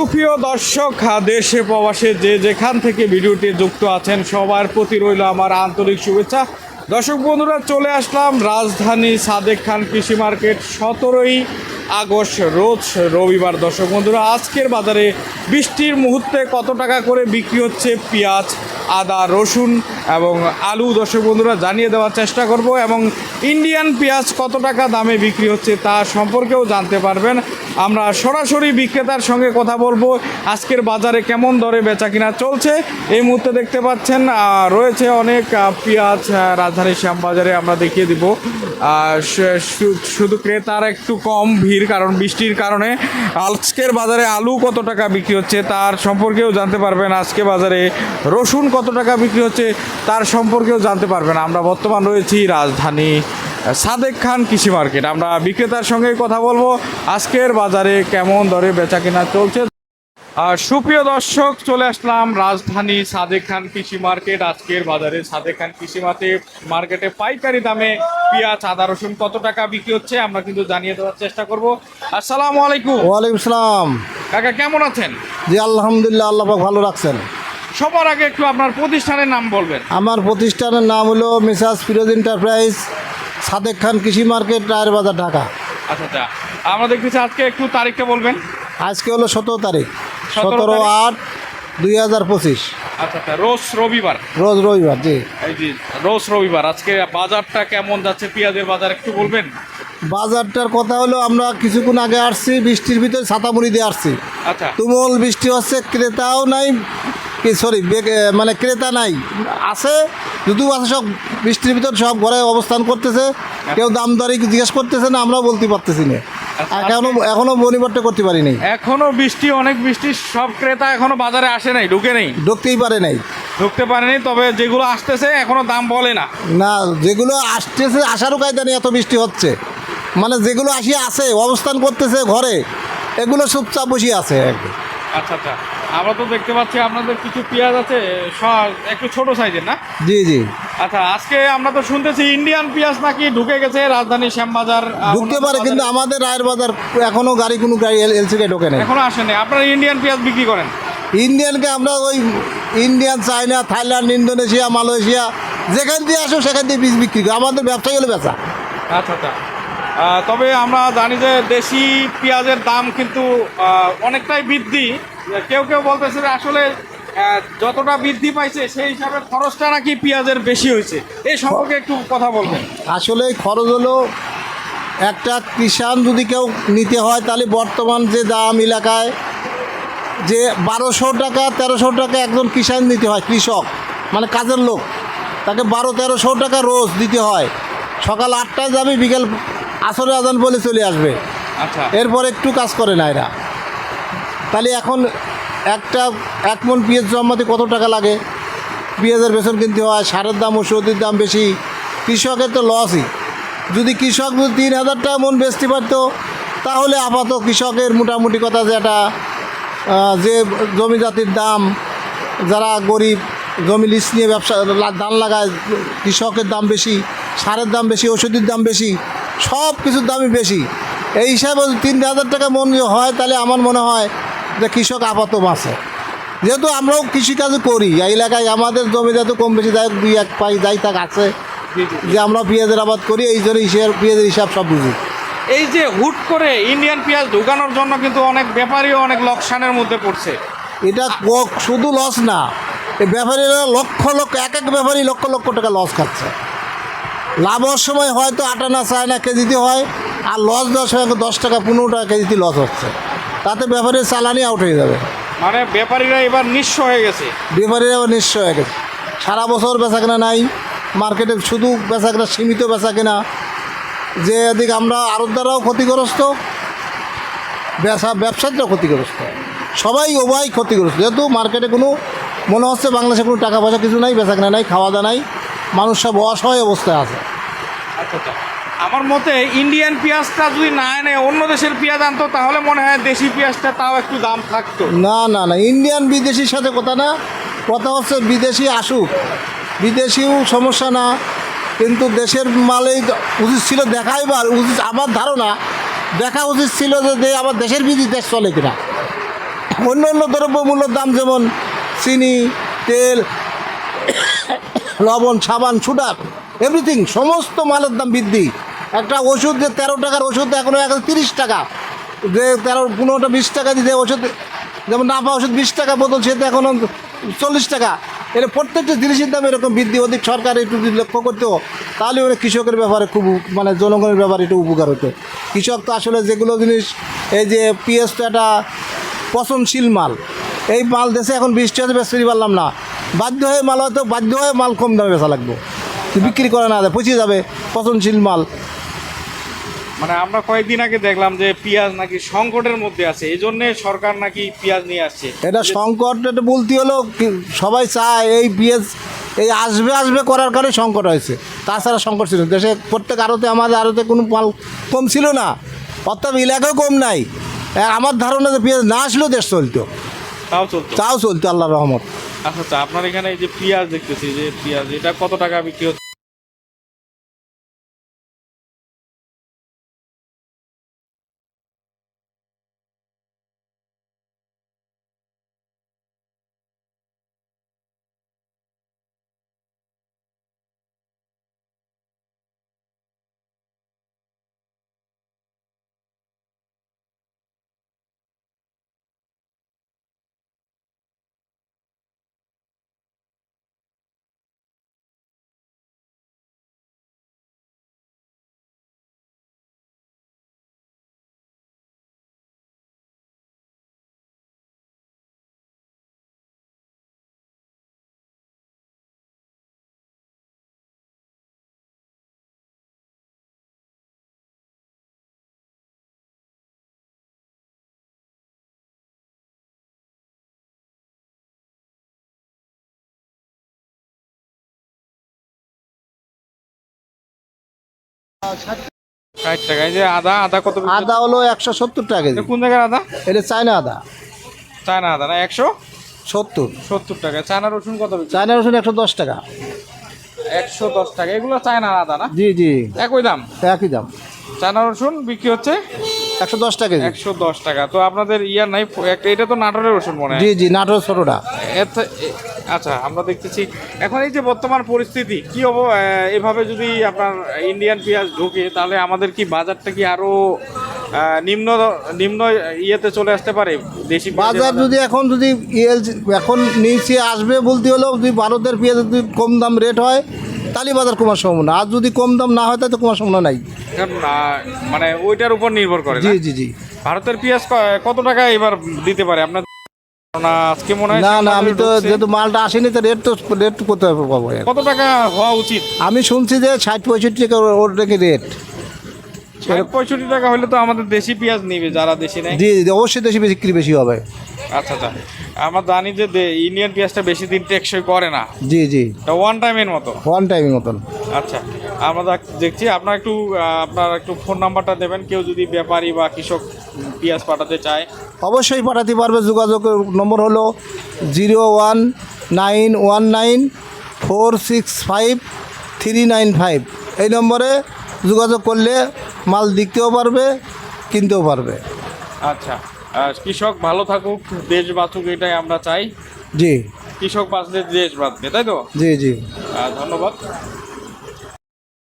সুপ্রিয় দর্শক দেশে প্রবাসে যে যেখান থেকে ভিডিওটি যুক্ত আছেন, সবার প্রতি রইল আমার আন্তরিক শুভেচ্ছা। দর্শক বন্ধুরা, চলে আসলাম রাজধানী সাদেক খান কৃষি মার্কেট সতেরোই আগস্ট রোজ রবিবার। দর্শক বন্ধুরা, আজকের বাজারে বৃষ্টির মুহূর্তে কত টাকা করে বিক্রি হচ্ছে? পেঁয়াজ, আদা, রসুন এবং আলু। দর্শক বন্ধুরা, জানিয়ে দেওয়ার চেষ্টা করব এবং ইন্ডিয়ান পেঁয়াজ কত টাকা দামে বিক্রি হচ্ছে তা সম্পর্কেও জানতে পারবেন। আমরা সরাসরি বিক্রেতার সঙ্গে কথা বলব। আজকের বাজারে কেমন দরে বেচা কিনা চলছে এই মুহূর্তে দেখতে পাচ্ছেন। রয়েছে অনেক পেঁয়াজ রাজধানীর শ্যামবাজারে আমরা দেখিয়ে দিব। শুধু ক্রেতার একটু কম ভিড় কারণ, বৃষ্টির কারণে আজকের বাজারে আলু কত টাকা বিক্রি হচ্ছে তার সম্পর্কেও জানতে পারবেন। আজকে বাজারে রসুন কত টাকা বিক্রি হচ্ছে তার সম্পর্কেও জানতে পারবেন। আমরা বর্তমান রয়েছি রাজধানী সাদেক খান কৃষি মার্কেট। আমরা বিক্রেতার সঙ্গে কথা বলব। আজকের বাজারে কেমন দরে বেচা কেনা চলছে আর সুপ্রিয় দর্শক চলে আসলাম রাজধানী সাদেক খান কৃষি মার্কেট। আজকের বাজারে সাদেক খান কৃষি মার্কেট পাইকারি দামে পেঁয়াজ আদা রসুন কত টাকা বিক্রি হচ্ছে আমরা কিন্তু জানিয়ে দেওয়ার চেষ্টা করব। আসসালামু আলাইকুম। ওয়ালাইকুম সালাম কাকা কেমন আছেন? জি আলহামদুলিল্লাহ আল্লাহ ভালো রাখছেন। সবার আগে একটু আপনার প্রতিষ্ঠানের নাম বলবেন। আমার প্রতিষ্ঠানের নাম হলো মিসাস ফিরোজ এন্টারপ্রাইজ সাদেক খান কৃষি মার্কেট রায়ের বাজার ঢাকা। আচ্ছা আচ্ছা। আমরা দেখতেছি আজকে একটু তারিখটা বলবেন। আজকে হলো সতেরো তারিখ। 17 সতেরো আট দুই হাজার পঁচিশ। আচ্ছা আচ্ছা রোজ রবিবার? রোজ রবিবার জি। এই যে রোজ রবিবার। আজকে বাজারটা কেমন যাচ্ছে? পেঁয়াজের বাজার একটু বলবেন? বাজারটার কথা হলো আমরা কিছুক্ষণ আগে আসছি বৃষ্টির ভিতরে দিয়ে আসছি। আচ্ছা। তুমুল বৃষ্টি হচ্ছে ক্রেতাও নাই কি সরি মানে ক্রেতা নাই। আছে যদিও আছে সব বৃষ্টির ভিতর সব ঘরে অবস্থান করতেছে। কেউ দাম দরে জিজ্ঞেস করতেছে না আমরাও বলতে পারতেছি না। এখনও এখনও বনিবট্ট করতে পারিনি। এখনও বৃষ্টি অনেক বৃষ্টি সব ক্রেতা এখনও বাজারে আসে নাই ঢুকে নেই। ঢুকতেই পারে নাই। ঢুকতে পারেনি তবে যেগুলো আসতেছে এখনও দাম বলে না। না যেগুলো আসতেছে আসারও কায়দা নেই এত বৃষ্টি হচ্ছে। মানে যেগুলো আসিয়া আছে অবস্থান করতেছে ঘরে এগুলো চুপচাপ বসিয়ে আছে। কি। আচ্ছা আচ্ছা। আমরা তো দেখতে পাচ্ছি আপনাদের কিছু পেঁয়াজ আছে একটু ছোট সাইজের না? জি জি। আচ্ছা আজকে আমরা তো শুনতেছি ইন্ডিয়ান পেঁয়াজ নাকি ঢুকে গেছে রাজধানী শ্যামবাজার ঢুকতে পারে কিন্তু আমাদের রায়ের বাজার এখনও গাড়ি কোনো গাড়ি এলসিকে ঢোকে নেই। এখনও আসেনি। আপনারা ইন্ডিয়ান পেঁয়াজ বিক্রি করেন? ইন্ডিয়ানকে আমরা ওই Indian China Thailand Indonesia Malaysia যেখান দিয়ে আসো সেখান দিয়ে বীজ বিক্রি করি। আমাদের ব্যবসায়ী হলো বেচা। আচ্ছা আচ্ছা। তবে আমরা জানি যে দেশি পেঁয়াজের দাম কিন্তু অনেকটাই বৃদ্ধি। কেউ কেউ বলতেছে আসলে যতটা বৃদ্ধি পাইছে সেই হিসাবে খরচটা নাকি পেঁয়াজের বেশি হয়েছে। এই সম্পর্কে একটু কথা বলবেন। আসলে খরচ হলো একটা কিষান যদি কেউ নিতে হয় তাহলে বর্তমান যে দাম এলাকায় যে বারোশো টাকা তেরোশো টাকা একজন কিষান নিতে হয় কৃষক মানে কাজের লোক তাকে বারো তেরোশো টাকা রোজ দিতে হয়। সকাল আটটায় যাবে বিকেল আসরে আজান বলে চলে আসবে। আচ্ছা। এরপর একটু কাজ করে না এরা। তাহলে এখন একটা, এক মন পেঁয়াজ জমাতে কত টাকা লাগে? পেঁয়াজের বেতন কিনতে হয়, সারের দাম, ওষুধের দাম বেশি। কৃষকের তো লসই যদি কৃষক যদি তিন হাজার টাকা মন বেচতে পারতো, তাহলে আপাতত কৃষকের মোটামুটি কথা যে একটা যে জমি জাতির দাম, যারা গরিব, জমি লিস নিয়ে ব্যবসা ধান লাগায়, কৃষকের দাম বেশি, সারের দাম বেশি, ওষুধের দাম বেশি সব কিছুর দামই বেশি। এই হিসাবে তিন হাজার টাকা মন হয়, তাহলে আমার মনে হয় যে কৃষক আপাতত বাঁচে যেহেতু আমরাও কৃষিকাজ করি এই এলাকায় আমাদের জমি যেহেতু কম বেশি যাই দুই এক পাই যাই থাক আছে যে আমরা পেঁয়াজের আবাদ করি এই জন্য হিসেবে পেঁয়াজের হিসাব সব বুঝি। এই যে হুট করে ইন্ডিয়ান পেঁয়াজ ঢুকানোর জন্য কিন্তু অনেক ব্যাপারীও অনেক লোকসানের মধ্যে পড়ছে। এটা শুধু লস না এই ব্যাপারীরা লক্ষ লক্ষ এক এক ব্যাপারী লক্ষ লক্ষ টাকা লস খাচ্ছে। লাভের সময় হয়তো আটানা চায় না কেজিতে হয় আর লস দেওয়ার সময় দশ টাকা পনেরো টাকা কেজিতে লস হচ্ছে। তাতে ব্যাপারীর চালানি আউট হয়ে যাবে। মানে ব্যাপারীরা এবার নিঃস্ব হয়ে গেছে। ব্যাপারীরা আবার নিশ্চয় হয়ে গেছে। সারা বছর বেচা কেনা নাই। মার্কেটে শুধু বেচা কেনা সীমিত বেচা কেনা। যে এদিকে আমরা আরতদারাও ক্ষতিগ্রস্ত ব্যবসা ব্যবসায়ীরাও ক্ষতিগ্রস্ত। সবাই উভয় ক্ষতিগ্রস্ত। যেহেতু মার্কেটে কোনো মনে হচ্ছে বাংলাদেশে কোনো টাকা পয়সা কিছু নাই বেচা কেনা নাই খাওয়া দাওয়া নাই। মানুষ সব অসহায় অবস্থায় আছে। আচ্ছা আচ্ছা। আমার মতে ইন্ডিয়ান পেঁয়াজটা যদি না এনে অন্য দেশের পেঁয়াজ আনতো, তাহলে মনে হয় দেশি পেঁয়াজটা তাও একটু দাম থাকতো। না না না ইন্ডিয়ান বিদেশির সাথে কথা না। কথা হচ্ছে বিদেশি আসুক, বিদেশিও সমস্যা না, কিন্তু দেশের মালেই উচিত ছিল দেখাই বা উচিত আমার ধারণা, দেখা উচিত ছিল যে দে- আমার দেশের বিধি দেশ চলে কিনা। অন্য অন্য দ্রব্যমূল্যের দাম যেমন চিনি, তেল, লবণ, সাবান, সুডার, এভরিথিং, সমস্ত মালের দাম বৃদ্ধি। একটা ওষুধ যে তেরো টাকার ওষুধ এখনও এখন তিরিশ টাকা। যে তেরো, পনেরোটা বিশ টাকা দিতে ওষুধ, যেমন নাপা ওষুধ বিশ টাকা বোতল, সেটা এখন চল্লিশ টাকা। এটা প্রত্যেকটা জিনিসের দাম এরকম বৃদ্ধি, অধিক সরকার একটু যদি লক্ষ্য করতো তাহলে ওরা কৃষকের ব্যাপারে খুব মানে জনগণের ব্যাপারে একটু উপকার হতো। কৃষক তো আসলে যেগুলো জিনিস, এই যে পিএস তো একটা পচনশীল মাল। এই মাল দেশে এখন বৃষ্টি হতে বেচতে পারলাম না। বাধ্য হয়ে মাল হয়তো, বাধ্য হয়ে মাল কম দামে বেচা লাগবে। বিক্রি করে না পচিয়ে যাবে পচনশীল মাল। মানে আমরা কয়েকদিন আগে দেখলাম যে পেঁয়াজ নাকি সংকটের মধ্যে আছে এই জন্য সরকার নাকি পেঁয়াজ নিয়ে আসছে। এটা সংকট এটা বলতে হলো সবাই চায় এই বিএস এই আসবে আসবে করার কারণে সংকট হয়েছে। তাছাড়া সংকট ছিল দেশে প্রত্যেক আড়তে আমাদের আড়তে কোনো মাল কম ছিল না। অর্থাৎ এলাকায় কম নাই। আমার ধারণা যে পেঁয়াজ না আসলেও দেশ চলতো। তাও চলতো? তাও চলতো আল্লাহ রহমত। আচ্ছা আচ্ছা আপনার এখানে এই যে পেঁয়াজ দেখতেছি যে পেঁয়াজ এটা কত টাকা বিক্রি হচ্ছে? ষাট টাকা এই যে আদা আদা কত আদা হলো একশো সত্তর টাকা কেজি। কোন জায়গার আদা? এটা চায়না আদা। চায়না আদা না একশো? সত্তর। সত্তর টাকা চায়না রসুন কত বিক্রি? চায়না রসুন একশো দশ টাকা। একশো দশ টাকা এগুলো চায়না আদা না? জি জি। একই দাম? একই দাম। চায়না রসুন বিক্রি হচ্ছে একশো দশ টাকা কেজি। একশো দশ টাকা। তো আপনাদের ইয়ার নাই এটা তো নাটোরের রসুন মনে হয়। জি জি নাটোর ছোটোটা। আচ্ছা আমরা দেখতেছি। এখন এই যে বর্তমান পরিস্থিতি কি হব এভাবে যদি আপনার ইন্ডিয়ান পেঁয়াজ ঢোকে তাহলে আমাদের কি বাজারটা কি আরও নিম্ন নিম্ন ইয়েতে চলে আসতে পারে? দেশি বাজার যদি এখন যদি এখন নিচে আসবে বলতে হলেও যদি ভারতের পেঁয়াজ যদি কম দাম রেট হয় তাহলে বাজার কমার সম্ভাবনা আর যদি কম দাম না হয় তাহলে কমার সম্ভাবনা নাই। মানে ওইটার উপর নির্ভর করে জি জি জি। ভারতের পেঁয়াজ কত টাকা এবার দিতে পারে? আপনার না না আমি তো যেহেতু মালটা আসেনি তো রেট তো রেট কোথায় পাবো কত টাকা হওয়া উচিত? আমি শুনছি যে ষাট পঁয়ষট্টি টাকা ওর- নাকি রেট ষাট পঁয়ষট্টি টাকা হলে তো আমাদের দেশি পেঁয়াজ নিবে যারা দেশি জি জি অবশ্যই দেশি বিক্রি বেশি হবে। আচ্ছা আচ্ছা। আমরা জানি যে ইন্ডিয়ান পেঁয়াজটা বেশি দিন টেকসই করে না। জি জি। ওয়ান টাইমের মতো? ওয়ান টাইমের মতন। আচ্ছা আমরা দেখ- দেখছি আপনার একটু আপনার একটু ফোন নাম্বারটা দেবেন। কেউ যদি ব্যাপারী বা কৃষক পেঁয়াজ পাঠাতে চায়। অবশ্যই পাঠাতে পারবে। যোগাযোগের নম্বর হলো zero one nine one nine four six five three nine five. এই নম্বরে যোগাযোগ করলে মাল দিতেও পারবে কিনতেও পারবে। আচ্ছা। কৃষক ভালো থাকুক দেশ বাঁচুক এটাই আমরা চাই। জি। কৃষক বাঁচলে দেশ বাঁচবে তাই তো? জি জি। ধন্যবাদ।